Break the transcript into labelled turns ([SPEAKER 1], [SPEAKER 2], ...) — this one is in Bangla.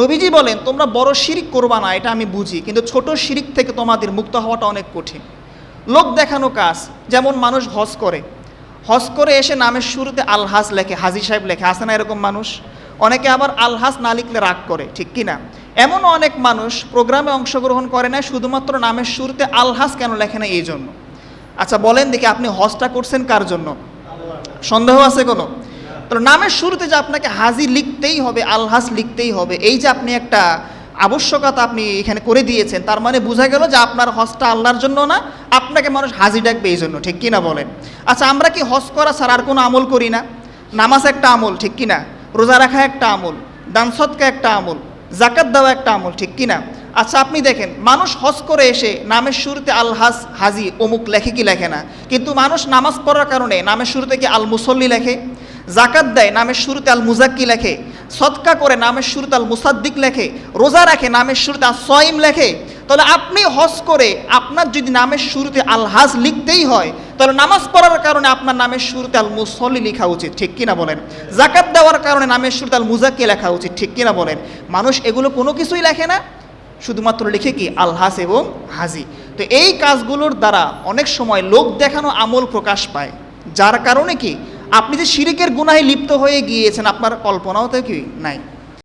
[SPEAKER 1] নবীজি বলেন, তোমরা বড় শিরিক করবা না, এটা আমি বুঝি, কিন্তু ছোট শিরিক থেকে তোমাদের মুক্ত হওয়াটা অনেক কঠিন। লোক দেখানো কাজ, যেমন মানুষ হজ করে। হজ করে এসে নামের শুরুতে আলহাস লেখে হাজি সাহেব লেখে আসে না এরকম মানুষ? অনেকে আবার আলহাস না লিখলে রাগ করে, ঠিক কি না এমনও অনেক মানুষ প্রোগ্রামে অংশগ্রহণ করে না শুধুমাত্র নামের শুরুতে আলহাস কেন লেখে না এই জন্য আচ্ছা বলেন দেখি আপনি হজটা করছেন কার জন্য? সন্দেহ আছে কোনো? তো নামের শুরুতে যে আপনাকে হাজি লিখতেই হবে, আলহাস লিখতেই হবে, এই যে আপনি একটা আবশ্যকতা আপনি এখানে করে দিয়েছেন, তার মানে বোঝা গেল যে আপনার হজটা আল্লাহর জন্য না, আপনাকে মানুষ হাজি ডাকবে এই জন্য, ঠিক কিনা বলেন? আচ্ছা আমরা কি হজ করা ছাড়া আর কোনো আমল করি না? নামাজ একটা আমল, ঠিক কিনা? রোজা রাখা একটা আমল, দান সৎকা একটা আমল জাকাত দেওয়া একটা আমল, ঠিক কিনা? আচ্ছা আপনি দেখেন, মানুষ হজ করে এসে নামের শুরুতে আল হাস হাজি, অমুক লেখে কি লেখে না, কিন্তু মানুষ নামাজ পড়ার কারণে নামের শুরুতে কি আল মুসল্লি লেখে? জাকাত দেয়, নামের শুরুতে আল মুজাক্কি লেখে সৎকা করে, নামের শুরুতে আল মুসাদ্দিক লেখে, রোজা রাখে, নামের শুরুতে আল সয়িম লেখে। তাহলে আপনি হজ করে আপনার যদি নামের শুরুতে আল হাজ লিখতেই হয়, তাহলে নামাজ পড়ার কারণে আপনার নামের শুরুতে আল মুসল্লি লেখা উচিত, ঠিক কিনা বলেন? জাকাত দেওয়ার কারণে নামের শুরুতে আল মুজাক্কি লেখা উচিত, ঠিক কিনা বলেন? মানুষ এগুলো কোনো কিছুই লেখে না, শুধুমাত্র লিখে কি? আলহাস এবং হাজি। তো এই কাজগুলোর দ্বারা অনেক সময় লোক দেখানো আমল প্রকাশ পায়। যার কারণে কি? আপনি যে শিরিকের গুনাহে লিপ্ত হয়ে গিয়েছেন আপনার কল্পনাও তো কি নাই?